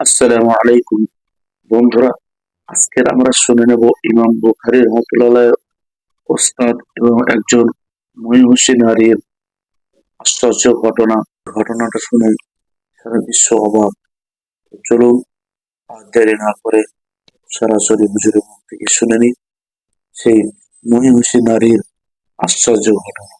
আসসালামু আলাইকুম। বন্ধুরা, আজকের আমরা শুনে নেব ইমাম বুখারী রহমতুল্লাহ ওস্তাদ এবং একজন মহিষী নারীর আশ্চর্য ঘটনা। ঘটনাটা শুনে সারা বিশ্ব অবাক। চলুন দেরি না করে সরাসরি হুজুরের মুখ থেকে শুনে নি সেই মহিষী নারীর আশ্চর্য ঘটনা।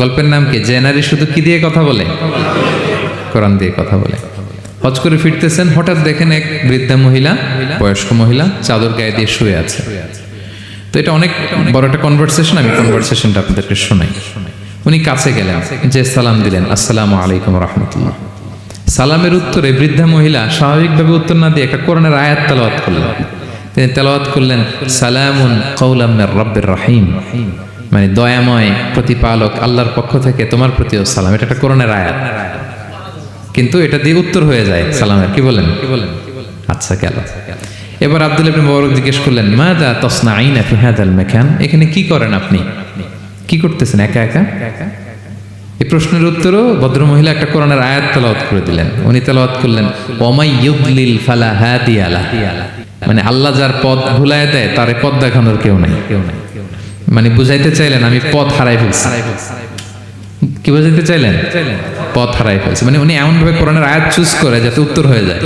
গল্পের নাম কি? যে নারী শুধু কি দিয়ে কথা বলে? কোরআন দিয়ে কথা বলে। হজ করে ফিরতেছেন, হঠাৎ দেখেন এক বৃদ্ধা মহিলা, বয়স্ক মহিলা, চাদর গায়ে দিয়ে শুয়ে আছে। তো এটা অনেক বড় একটা কনভারসেশন আমি কনভারসেশনটা আপনাদেরকে শোনাই। উনি কাছে গেলেন, যে সালাম দিলেন, আসসালামু আলাইকুম রহমতুল্লাহ। সালামের উত্তরে বৃদ্ধা মহিলা স্বাভাবিকভাবে উত্তর না দিয়ে একটা কোরআনের আয়াত তেলাওয়াত করলেন। তিনি তেলাওয়াত করলেন, সালামুন কৌলাম রব্বের রহিম। মানে দয়াময় প্রতিপালক আল্লাহর পক্ষ থেকে তোমার প্রতিও সালাম। এটা একটা কোরআনের আয়াত। কিন্তু এটা দিয়ে উত্তর হয়ে যায় সালামের। কি বলেন? কি বলেন আচ্ছা গেল। এবার আব্দুল ইবনে মুবারক জিজ্ঞেস করলেন মা দা তসনা আইনা ফি হাদাল মাকান? এখানে কি করেন আপনি? কি করতেছেন? একা একা? এই প্রশ্নের উত্তরও ভদ্রমহিলা একটা কোরআনের আয়াত তেলাওয়াত করে দিলেন। উনি তেলাওয়াত করলেন, ওমাই ইউদলিল ফালা হাদিয়া লা মানে আল্লাহ যার পথ ভুলায় দেয়, তার পথ দেখানোর কেউ নাই কেউ নাই। মানে বুঝাইতে চাইলেন, আমি পথ হারাই ফেলছি। কি বুঝাইতে চাইলেন? পথ হারাই ফেলছি। মানে উনি এমন ভাবে কোরআনের আয়াত চুজ করে যাতে উত্তর হয়ে যায়।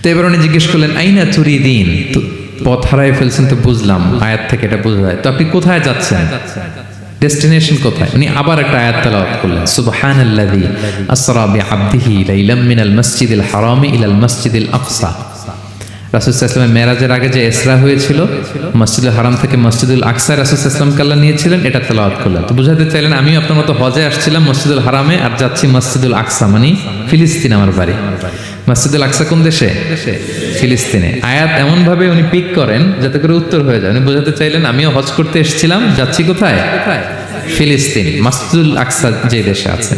তো এবার উনি জিজ্ঞেস করলেন, আইনা চুরি দিন? পথ হারাই ফেলছেন তো বুঝলাম, আয়াত থেকে এটা বোঝা যায়। তো আপনি কোথায় যাচ্ছেন? ডেস্টিনেশন কোথায়? উনি আবার একটা আয়াত করলেন, সুবহানাল্লাযী আসরা বিআবদিহি লাইলাম মিনাল মাসজিদিল হারামি ইলাল মাসজিদিল আকসা। রাসুলামের মেরাজের আগে যে এসরা হয়েছিল, মসজিদুল হারাম থেকে মসজিদুল আকসা রাসুলাম কাল্লা নিয়েছিলেন, এটা তেলাওয়াত করলেন। তো বুঝাতে চাইলেন, আমিও আপনার মতো হজে আসছিলাম মসজিদুল হারামে আর যাচ্ছি মসজিদুল আকসা মানে ফিলিস্তিন আমার বাড়ি। মসজিদুল আকসা কোন দেশে? ফিলিস্তিনে। আয়াত এমনভাবে উনি পিক করেন যাতে করে উত্তর হয়ে যায়। উনি বোঝাতে চাইলেন, আমিও হজ করতে এসেছিলাম, যাচ্ছি কোথায়? ফিলিস্তিন। মসজিদুল আকসা যে দেশে আছে।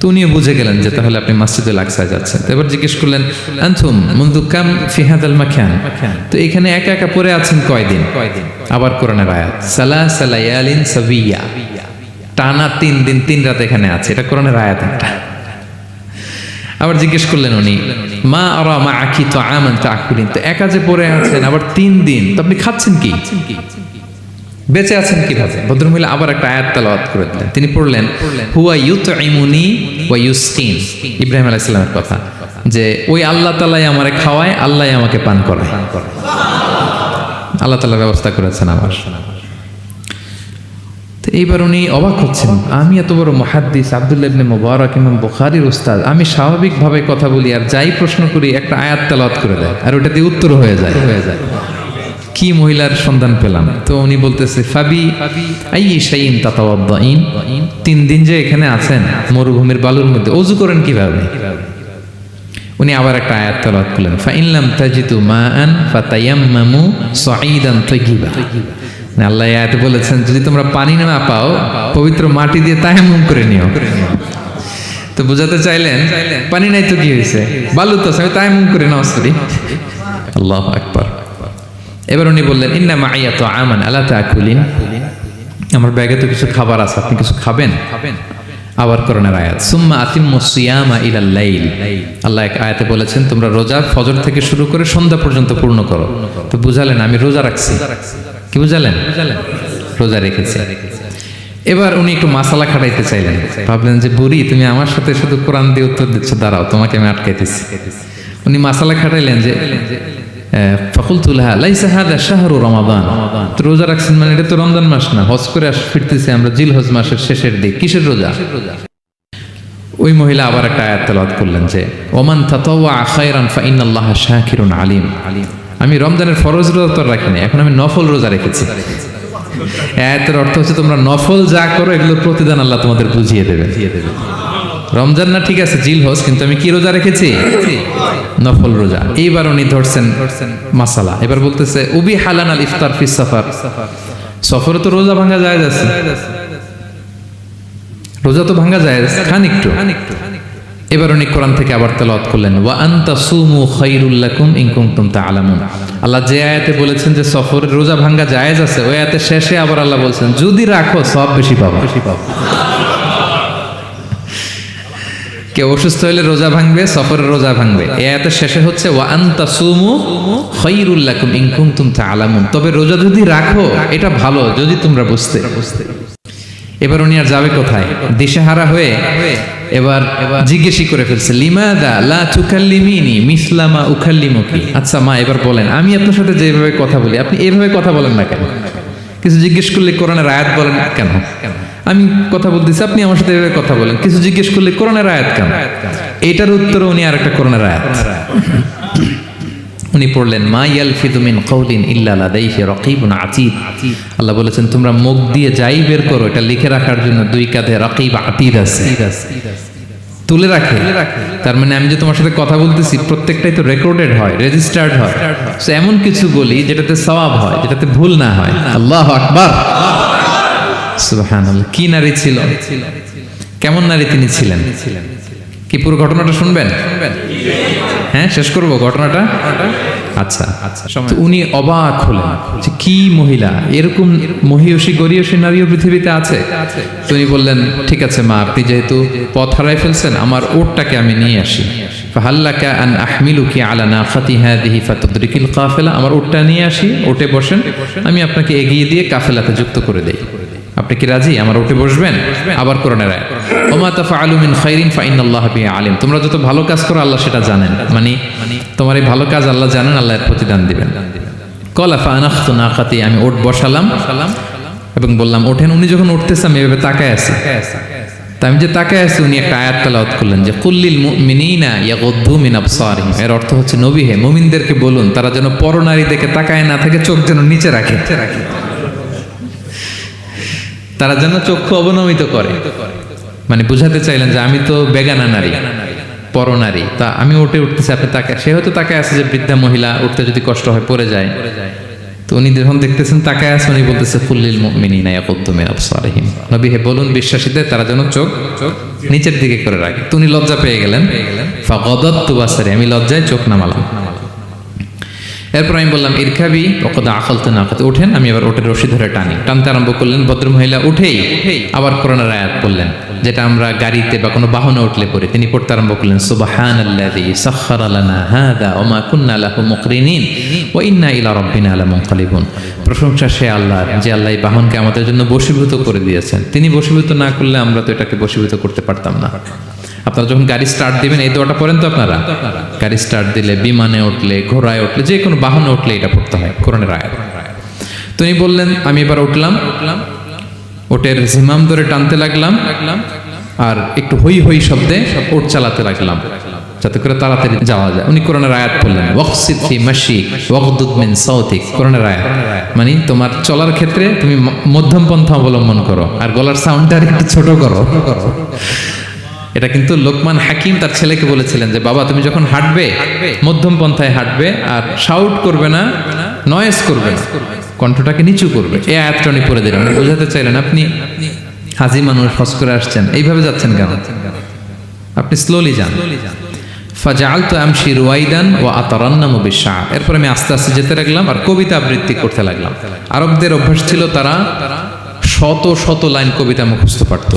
তো উনিও বুঝে গেলেন যে তাহলে আপনি মসজিদুল আকসায় যাচ্ছেন। এবার জিজ্ঞেস করলেন আনথুম মুন্দু কাম ফিহাদ আল মাখান? তো এখানে একা একা পড়ে আছেন কয়দিন? কয়দিন আবার কোরআনের আয়াত সালা সালায়ালিন সাবিয়া। টানা তিন দিন, তিন রাত এখানে আছে, এটা কোরআনের আয়াত একটা। আবার জিজ্ঞেস করলেন উনি, মা আর মা আখি তো আমান তো আকুলিন তো একা যে পড়ে আছেন, আবার তিন দিন, তো আপনি খাচ্ছেন কি? বেঁচে আছেন কীভাবে? ভদ্রমহিলা আবার একটা আয়াত তালাওয়াত করে দিলেন। তিনি পড়লেন, হুয়া ইউত ইমুনি ওয়া ইউস্তিন ইব্রাহিম আলাইহিস সালামের কথা, যে ওই আল্লাহ তালাই আমারে খাওয়ায়, আল্লাহ আমাকে পান করায়। আল্লাহ তালা ব্যবস্থা করেছেন আমার তো এইবার উনি অবাক হচ্ছেন, আমি এত বড় মহাদ্দিস আব্দুল্লাহ ইবনে মুবারক বুখারীর উস্তাদ, আমি স্বাভাবিকভাবে কথা বলি আর যাই প্রশ্ন করি একটা আয়াত তেলাওয়াত করে দেয়, আর ওটা দিয়ে উত্তর হয়ে যায় হয়ে যায়। কি মহিলার সন্ধান পেলাম? তো উনি বলতেছে, ফাবি আই তাতাওয়াদ্দাইন তিন দিন যে এখানে আছেন মরুভূমির বালুর মধ্যে, অজু করেন কীভাবে? উনি আবার একটা আয়াত তেলাওয়াত করলেন ফাইনলাম তাজিতু মাআন ফাতায়াম্মামু সাঈদান তাইয়িবা। আল্লাহ আয়াতে বলেছেন, যদি তোমরা পানি না পাও, পবিত্র মাটি দিয়ে তায়াম্মুম করে নিও। তো বুঝাতে চাইলেন, পানি নাই তো কি হয়েছে? বালু তো আমি তায়াম্মুম করে নাও, সরি। আল্লাহ আকবার। এবার উনি বললেন, ইন্না মাইয়া তো আমান আল্লাহ তাকুলিন? আমার ব্যাগে তো কিছু খাবার আছে, আপনি কিছু খাবেন? খাবেন আবার করোনার আয়াত, সুম্মা আতিম্মু সিয়ামা ইলাল লাইল। আল্লাহ এক আয়াতে বলেছেন, তোমরা রোজা ফজর থেকে শুরু করে সন্ধ্যা পর্যন্ত পূর্ণ করো। তো বুঝালেন, আমি রোজা রাখছি। কি বুঝালেন? রোজা রেখেছি। এবার উনি একটু মাসালা খাটাইতে চাইলেন। ভাবলেন যে, বুড়ি, তুমি আমার সাথে শুধু কোরআন দিয়ে উত্তর দিচ্ছ, দাঁড়াও, তোমাকে আমি আটকাইতেছি। উনি মাসালা খাটাইলেন যে রোজা রাখছেন মানে এটা তো রমজান মাস না করে আস আমরা জিল হজ মাসের শেষের কিসের ওই মহিলা আবার একটা করলেন যে, ওমান শাকিরুন আলিম। আমি রমজানের ফরজ রোজা তো রাখিনি, এখন আমি নফল রোজা রেখেছি। অর্থ হচ্ছে তোমরা নফল যা করো, এগুলোর প্রতিদান আল্লাহ তোমাদের বুঝিয়ে দেবে। রমজান না ঠিক আছে জিল হোস কিন্তু আমি কি রোজা রেখেছি? নফল রোজা। এইবার উনি ধরছেন মাসালা। এবার বলতেছে, উবি হালান আল ইফতার ফিস সফর। সফরে তো রোজা ভাঙা যায় যাচ্ছে রোজা তো ভাঙা যায় খান একটু। এবার উনি কোরআন থেকে আবার তেলাওয়াত করলেন, ওয়া আনতা সুমু খাইরুল লাকুম ইন কুনতুম তাআলামুন। আল্লাহ যে আয়াতে বলেছেন যে সফরের রোজা ভাঙা জায়েজ আছে, ওই আয়াতে শেষে আবার আল্লাহ বলছেন, যদি রাখো, সব বেশি পাবো বেশি পাবো। কেউ অসুস্থ হলে রোজা ভাঙবে, সফরের রোজা ভাঙবে। আয়াতের শেষে হচ্ছে ওয়া আনতা সুমু খাইরুল লাকুম ইন কুনতুম তাআলামুন। তবে রোজা যদি রাখো, এটা ভালো, যদি তোমরা বুঝতে। এবার উনি আর যাবে কোথায়? দিশেহারা হয়ে এবার জিজ্ঞেসই করে ফেলছে, লিমাদা লা তুকাল্লিমিনি মিসলামা উকাল্লিমুকি? আচ্ছা মা, এবার বলেন, আমি আপনার সাথে যেভাবে কথা বলি, আপনি এইভাবে কথা বলেন না কেন? কিছু জিজ্ঞেস করলে কোরআনের আয়াত বলেন কেন কেন? আমি কথা বলতেছি, আপনি আমার সাথে এভাবে কথা বলেন। কিছু জিজ্ঞেস করলে, কোরআনের আয়াত কেন? এটার উত্তরে উনি আর একটা কোরআনের আয়াত। উনি পড়লেন, মা ইয়ালফিদু মিন কওলিন ইল্লা লাদাইহি রাকিবুন আতীদ। আল্লাহ বলেছেন, তোমরা মুখ দিয়ে যাই বের করো, এটা লিখে রাখার জন্য দুই কাঁধে রাকিব আতীদ আছে। তুলে রাখে। তার মানে আমি যে তোমার সাথে কথা বলতেছি, প্রত্যেকটাই তো রেকর্ডেড হয়, রেজিস্টার্ড হয়। এমন কিছু বলি যেটাতে সওয়াব হয়, যেটাতে ভুল না হয়। আল্লাহ আকবার। সুবহানাল্লাহ। কি নারী ছিল? কেমন নারী তিনি ছিলেন? কি পুরো ঘটনাটা শুনবেন? হ্যাঁ শেষ করব ঘটনাটা? আচ্ছা আচ্ছা উনি অবাক হলেন যে কি মহিলা? এরকম গরিয়সী নারীও পৃথিবীতে আছে? উনি বললেন, ঠিক আছে মা, আপনি যেহেতু পথ হারাই ফেলছেন, আমার ওটটাকে আমি নিয়ে আসি। কাফেলা, আমার ওটটা নিয়ে আসি, ওটে বসেন, আমি আপনাকে এগিয়ে দিয়ে কাফেলাতে যুক্ত করে দেই। আপনি কি রাজি? আমার উঠে বসবেন? আবার মিন খাইরিন ফাইনাল্লাহ বিহি আলিম। তোমরা যত ভালো কাজ করো, আল্লাহ সেটা জানেন। মানে তোমার এই ভালো কাজ আল্লাহ জানেন, আল্লাহ এর প্রতিদান দিবেন। কলা ফানাখতু নাকাতি আমি ওট বসালাম এবং বললাম, ওঠেন। উনি যখন উঠতেছে, আমি এভাবে তাকায় আছি। আমি যে তাকায় আছি, উনি একটা আয়াত তেলাওয়াত করলেন যে কুল্লিল এর অর্থ হচ্ছে, নবী হে, মুমিনদেরকে বলুন, তারা যেন পরনারী দেখে তাকায় না থাকে, চোখ যেন নিচে রাখে রাখে। তারা যেন চক্ষু অবনমিত করে। মানে বুঝাতে চাইলেন যে আমি তো বেগানা নারী পরনারী তা আমি উঠে উঠতেছি, আপনি তাকে, সে হয়তো তাকে আছে যে বৃদ্ধা মহিলা, উঠতে যদি কষ্ট হয় পড়ে যায়। তো উনি যখন দেখতেছেন, তাকায় আছে, উনি বলতেছে, ফুল্লিল মিনিনা ইয়াকুদ্দুমিন আবসারিহিম। নবী হে, বলুন বিশ্বাসীদের, তারা যেন চোখ চোখ নিচের দিকে করে রাখে। তো উনি লজ্জা পেয়ে গেলেন। ফাগদাত্তু বাসারি, আমি লজ্জায় চোখ নামালাম। এরপর আমি বললাম ইরখাবি ওকদা আখলতে না। ওঠেন আমি আবার ওটের রশি ধরে টানি। টানতে আরম্ভ করলেন ভদ্র মহিলা উঠেই আবার কোরআনের আয়াত বললেন যেটা আমরা গাড়িতে বা কোনো বাহনে উঠলে পড়ি। তিনি পড়তে আরম্ভ করলেন সুবাহান আল্লাযী সাখখারা লানা হাদা ওয়া মা কুন্না লাহু মুকরিনিন ওয়া ইন্না ইলা রাব্বিনা লামুনকালিবুন। প্রশংসা সে আল্লাহ, যে আল্লাহ এই বাহনকে আমাদের জন্য বশীভূত করে দিয়েছেন। তিনি বশীভূত না করলে আমরা তো এটাকে বশীভূত করতে পারতাম না। আপনারা যখন গাড়ি স্টার্ট দিবেন, এই দোয়াটা পড়েন তো আপনারা? গাড়ি স্টার্ট দিলে, বিমানে উঠলে, ঘোড়ায় উঠলে, যে কোনো বাহনে উঠলে এটা পড়তে হয়, কোরআনের আয়াত। তো উনি বললেন, আমি এবার উঠলাম উঠলাম ওটের জিমাম ধরে টানতে লাগলাম, আর একটু হই হই শব্দে ওট চালাতে লাগলাম, যাতে করে তাড়াতাড়ি যাওয়া যায়। উনি কোরআনের আয়াত বললেন ওয়াকসিদ ফি মাশি ওয়াকদুদ মিন সাউতিক কোরআনের আয়াত। মানে তোমার চলার ক্ষেত্রে তুমি মধ্যম পন্থা অবলম্বন করো, আর গলার সাউন্ডটা একটু ছোট করো। এটা কিন্তু লোকমান হাকিম তার ছেলেকে বলেছিলেন যে বাবা তুমি যখন হাঁটবে মধ্যম পন্থায় হাঁটবে আর শাউট করবে না নয়েস করবে না কণ্ঠটাকে নিচু করবে। এই আয়াতটা উনি পড়ে দিলেন। বোঝাতে চাইলেন আপনি হাজি মানুষ হস করে আসছেন এইভাবে যাচ্ছেন কেন? আপনি স্লোলি যান। ফাজাল তো আমশি রুয়াইদান ও আতারান্নামু বিশাআ এরপর আমি আস্তে আস্তে যেতে লাগলাম আর কবিতা আবৃত্তি করতে লাগলাম। আরবদের অভ্যাস ছিল তারা শত শত লাইন কবিতা মুখস্থ পারতো।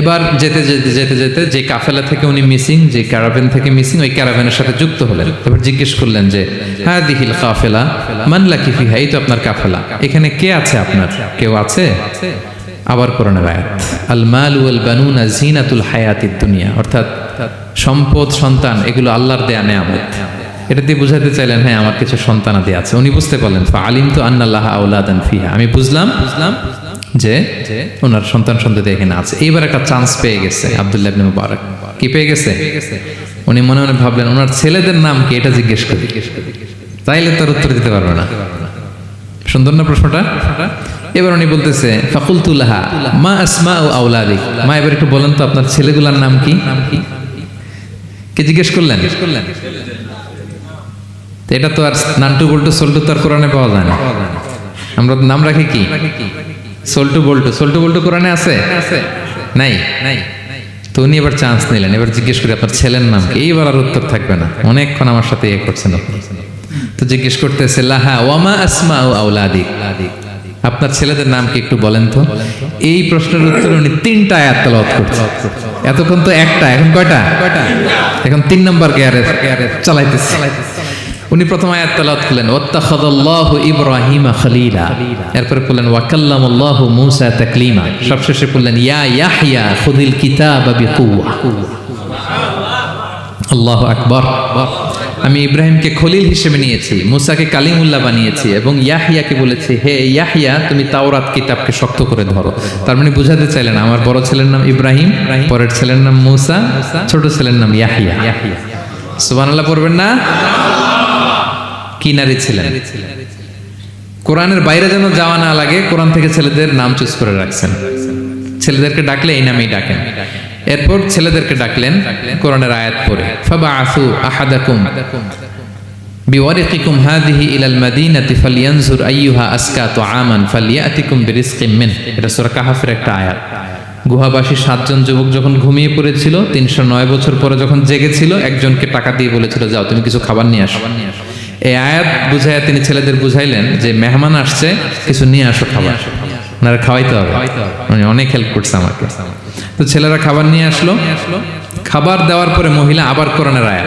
এবার যেতে যেতে যেতে যেতে যে কাফেলা থেকে উনি মিসিং যে ক্যারাভেন থেকে মিসিং ওই ক্যারাভেনের সাথে যুক্ত হলেন। এবার জিজ্ঞেস করলেন যে হ্যাঁ দিহিল কাফেলা মানলা কিফিহা এই তো আপনার কাফেলা। এখানে কে আছে আপনার? কেউ আছে? আবার কোরআনের আয়াত আল মাল ওয়াল বানুনা জিনাতুল হায়াতিদ দুনিয়া। অর্থাৎ সম্পদ, সন্তান, এগুলো আল্লাহর দেয়া নেয়ামত। এটা দিয়ে বুঝাতে চাইলেন হ্যাঁ আমার কিছু সন্তানাদি আছে। উনি বুঝতে পারলেন আলিম তো আন্নাল্লাহ আউলাদান ফিহা। আমি বুঝলাম বুঝলাম যে ওনার সন্তান সন্ততি এখানে আছে। এইবার একটা চান্স পেয়ে গেছে আব্দুল্লাহ ইবনে মুবারক। কি পেয়ে গেছে? উনি মনে মনে ভাবলেন, ওনার ছেলেদের নাম কি? এটা জিজ্ঞেস করি। তাইলে তার উত্তর দিতে পারবে না। সুন্দর না প্রশ্নটা? এবার উনি বলতেছে ফাকুলতুল্লাহা মা আসমা ও আউলাদিক মা, এবার একটু বলেন তো, আপনার ছেলেগুলার নাম কি? নাম কি কে জিজ্ঞেস করলেন? করলেন এটা তো আর নান্টু বল্টু সল্টু তো আর কোরআনে পাওয়া যায় না। আমরা নাম রাখি কি? সল্টু বল্টু সল্টু বল্টু কোরআনে আছে? নাই? নাই তো উনি এবার চান্স নিলেন। এবার জিজ্ঞেস করি আপনার ছেলের নাম কি? এইবার আর উত্তর থাকবে না। অনেকক্ষণ আমার সাথে ইয়ে করছেন আপনি। তো জিজ্ঞেস করতেছে লাহা ওয়ামা আসমা ও আউলাদিক আপনার ছেলেদের নাম কি একটু বলেন তো? এই প্রশ্নের উত্তর উনি তিনটা আয়াত তেলাওয়াত করছে এতক্ষণ তো একটা এখন কয়টা? কয়টা? এখন তিন নম্বর গিয়ারে চালাইতেছে। উনি প্রথম আয়াত তেলাওয়াত করলেন ওয়াত্তাখাদাল্লাহু ইব্রাহিমা খলিলা। এরপরে বললেন ওয়াকাল্লামাল্লাহু মূসা তাকলিমা। সবশেষে বললেন ইয়া ইয়াহইয়া খুদিল কিতাবা বিকুওয়া। আল্লাহ আকবর। আমি ইব্রাহিমকে খলিল হিসেবে নিয়েছি, মুসাকে কালিমুল্লাহ বানিয়েছি এবং ইয়াহিয়াকে বলেছি, হে ইয়াহিয়া তুমি তাওরাত কিতাবকে শক্ত করে ধরো। তার মানে বুঝাতে চাইলেন, আমার বড় ছেলের নাম ইব্রাহিম, পরের ছেলের নাম মুসা, ছোট ছেলের নাম ইয়াহিয়া ইয়াহিয়া সুবহানাল্লাহ পড়বেন না? কি নারী ছিলেন। কোরআনের বাইরে যেন যাওয়া না লাগে, কোরআন থেকে ছেলেদের নাম চুজ করে রাখছেন। ছেলেদেরকে ডাকলে এই নামেই ডাকেন। এরপর ছেলেদেরকে ডাকলেন কোরআনের আয়াত পড়ে। ফাবা আসু আহাদাকুম বিওয়ারিকিকুম হাদিহি ইলাল মাদিনাতি ফালিয়ানজুর আইয়ুহা আসকা তুআমান ফালিয়াতিকুম বিরিজকিম মিন। এটা সূরা একটা আয়াত। গুহাবাসী সাতজন যুবক যখন ঘুমিয়ে পড়েছিল, তিনশো নয় বছর পরে যখন জেগেছিল, একজনকে টাকা দিয়ে বলেছিল, যাও, তুমি কিছু খাবার নিয়ে আসো। এই আয়াত বুঝাইয়া তিনি ছেলেদের বুঝাইলেন যে মেহমান আসছে, কিছু নিয়ে আসো খাবার। ওনারা খাওয়াইতে হবে। উনি অনেক হেল্প করছে আমাকে। তো ছেলেরা খাবার নিয়ে আসলো। খাবার দেওয়ার পরে মহিলা আবার করোনার আয়াত।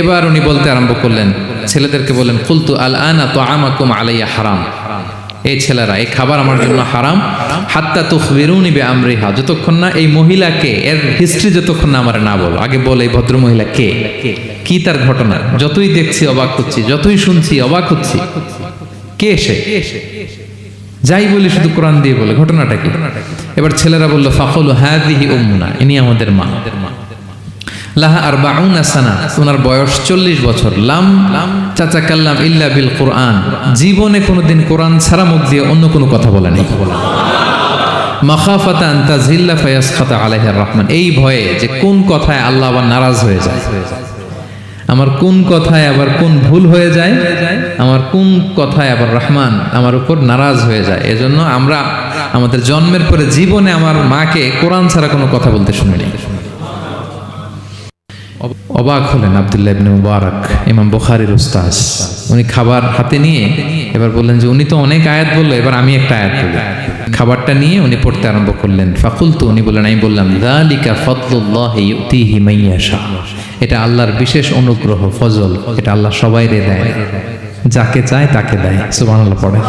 এবার উনি বলতে আরম্ভ করলেন, ছেলেদেরকে বললেন, কুলতু আল আনা তো আমাকুম আলাইয়া হারাম। এই ছেলেরা, এই খাবার আমার জন্য হারাম। হাত্তা তো বেরুনি বে আমরিহা যতক্ষণ না এই মহিলাকে, এর হিস্ট্রি যতক্ষণ না আমার না বলো। আগে বল এই ভদ্র মহিলা কে? কি তার ঘটনা? যতই দেখছি অবাক হচ্ছি, যতই শুনছি অবাক হচ্ছি। কে এসে যাই বলি শুধু কোরআন দিয়ে বলে। ঘটনাটা কি? এবার ছেলেরা বলল ফাফল হাদিহি উম্মুনা। ইনি আমাদের মা। লাহা আর বাউনা সানা। ওনার বয়স চল্লিশ বছর। লাম চাচা কাল্লাম ইল্লা বিল কোরআন। জীবনে কোনোদিন কোরআন ছাড়া মুখ দিয়ে অন্য কোনো কথা বলে নেই। মাখাফাতা আন্তাজিল্লা ফায়াস খাতা আলাইহার রহমান। এই ভয়ে যে কোন কথায় আল্লাহ আবার নারাজ হয়ে যায়? আমার কোন কথায় আবার কোন ভুল হয়ে যায়? আমার কোন কথায় আবার রহমান আমার উপর নারাজ হয়ে যায়? এজন্য আমরা আমাদের জন্মের পরে জীবনে আমার মাকে কোরআন ছাড়া কোনো কথা বলতে শুনিনি। অবাক হলেন আবদুল্লাহ ইবনে মুবারক, ইমাম বুখারীর উস্তাদ। উনি খাবার হাতে নিয়ে এবার বললেন যে, উনি তো অনেক আয়াত বলল, এবার আমি একটা আয়াত বলি। খাবারটা নিয়ে উনি পড়তে আরম্ভ করলেন। ফাকুল তো উনি বললেন, আমি বললাম, যালিকা ফাদলুল্লাহি ইউতিহি মাইয়াশা এটা আল্লাহর বিশেষ অনুগ্রহ, ফজল। এটা আল্লাহ সবাইরে দেয়। যাকে চায় তাকে দেয়। সুবহানাল্লাহ, পড়ে।